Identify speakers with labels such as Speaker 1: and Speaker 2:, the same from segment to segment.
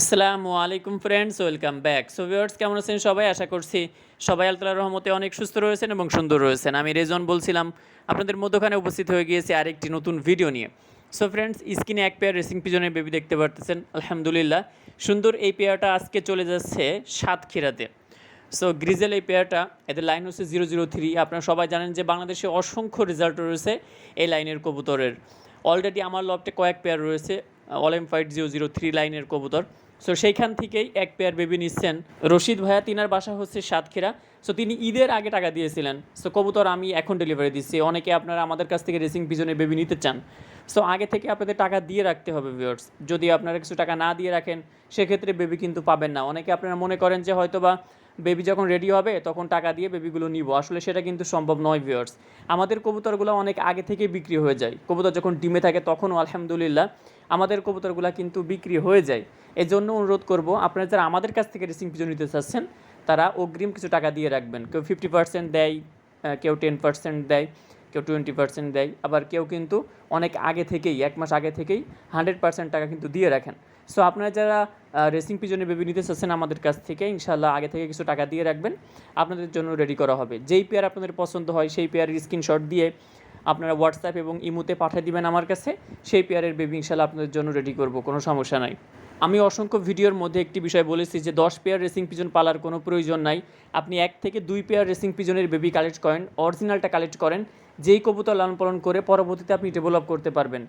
Speaker 1: আসসালামু আলাইকুম friends welcome back so viewers কেমন আছেন সবাই? আশা করছি সবাই আলতালার রহমতে অনেক সুস্থ রয়েছেন এবং সুন্দর রয়েছেন। আমি রেজন বলছিলাম, আপনাদের মধ্যখানে উপস্থিত হয়ে গিয়েছি আরেকটি নতুন ভিডিও নিয়ে। সো ফ্রেন্ডস স্ক্রিনে এক পেয়ার রেসিং পিজনের বেবি দেখতে পারতেছেন, আলহামদুলিল্লাহ। সুন্দর এই পেয়ারটা আজকে চলে যাচ্ছে সাতক্ষীরাতে। সো গ্রিজেল এই পেয়ারটা এদের লাইন হচ্ছে জিরো জিরো থ্রি আপনারা সবাই জানেন যে বাংলাদেশে অসংখ্য রেজাল্ট রয়েছে এই লাইনের কবুতরের। অলরেডি আমার লফটে কয়েক পেয়ার রয়েছে। অলেম ফাইট জিরো জিরো থ্রি লাইনের কবুতর। সো সেইখান থেকেই এক পেয়ার বেবি নিচ্ছেন। রশিদ ভাইয়া, তিনার বাসা হচ্ছে সাতক্ষীরা। সো তিনি ঈদের আগে টাকা দিয়েছিলেন। সো কবুতর আমি এখন ডেলিভারি দিচ্ছি। অনেকে আপনারা আমাদের কাছ থেকে রেসিং পিজনে বেবি নিতে চান। সো আগে থেকে আপনাদের টাকা দিয়ে রাখতে হবে ভিউয়ার্স যদি আপনারা কিছু টাকা না দিয়ে রাখেন, সেক্ষেত্রে বেবি কিন্তু পাবেন না। অনেকে আপনারা মনে করেন যে হয়তো বা বেবি যখন রেডি হবে, তখন টাকা দিয়ে বেবিগুলো নিব। আসলে সেটা কিন্তু সম্ভব নয় ভিউয়ার্স আমাদের কবুতরগুলো অনেক আগে থেকে বিক্রি হয়ে যায়। কবুতর যখন ডিমে থাকে, তখনও আলহামদুলিল্লাহ আমাদের কবুতরগুলো কিন্তু বিক্রি হয়ে যায়। এই জন্য অনুরোধ করব, আপনারা যারা আমাদের কাছ থেকে রেসিং পিজন নিতে চাচ্ছেন, তারা অগ্রিম কিছু টাকা দিয়ে রাখবেন। কেউ ফিফটি পার্সেন্ট দেয় কেউ টেন পার্সেন্ট দেয়। কেউ টোয়েন্টি পার্সেন্ট দেয়, আবার কেউ কিন্তু অনেক আগে থেকেই, এক মাস আগে থেকেই হান্ড্রেড পার্সেন্ট টাকা কিন্তু দিয়ে রাখেন। সো আপনারা যারা রেসিং পিজনে বেবি নিতে চাচ্ছেন আমাদের কাছ থেকে ইনশাল্লাহ আগে থেকে কিছু টাকা দিয়ে রাখবেন। আপনাদের জন্য রেডি করা হবে। যেই পেয়ার আপনাদের পছন্দ হয়, সেই পেয়ারের স্ক্রিনশট দিয়ে আপনারা হোয়াটসঅ্যাপ এবং ইমুতে পাঠিয়ে দিবেন আমার কাছে। সেই পেয়ারের বেবি ইনশাল্লাহ আপনাদের জন্য রেডি করব, কোনো সমস্যা নাই। আমি অসংখ্য ভিডিওর মধ্যে একটি বিষয় বলেছি যে দশ পেয়ার রেসিং পিজন পালার কোনো প্রয়োজন নাই। আপনি এক থেকে দুই পেয়ার রেসিং পিজনের বেবি কালেক্ট করেন অরিজিনালটা কালেক্ট করেন, যেই কবুতর লালন পালন করে পরবর্তীতে আপনি ডেভেলপ করতে পারবেন।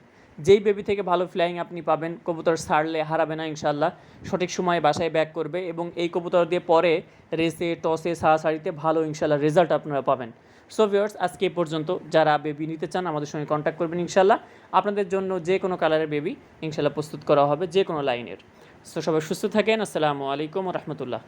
Speaker 1: যেই বেবি থেকে ভালো ফ্লাইং আপনি পাবেন, কবুতর ছাড়লে হারাবে না ইনশাল্লাহ সঠিক সময়ে বাসায় ব্যাক করবে এবং এই কবুতর দিয়ে পরে রেসে টসে সাড়িতে ভালো ইনশাল্লাহ রেজাল্ট আপনারা পাবেন। সো ভিউয়ার্স আজকে এই পর্যন্ত। যারা বেবি নিতে চান, আমাদের সঙ্গে কন্ট্যাক্ট করবেন ইনশাল্লাহ আপনাদের জন্য যে কোনো কালারের বেবি ইনশাল্লাহ প্রস্তুত করা হবে, যে কোনো লাইনের সো সবাই সুস্থ থাকেন। আসসালামু আলাইকুম রহমতুল্লাহ।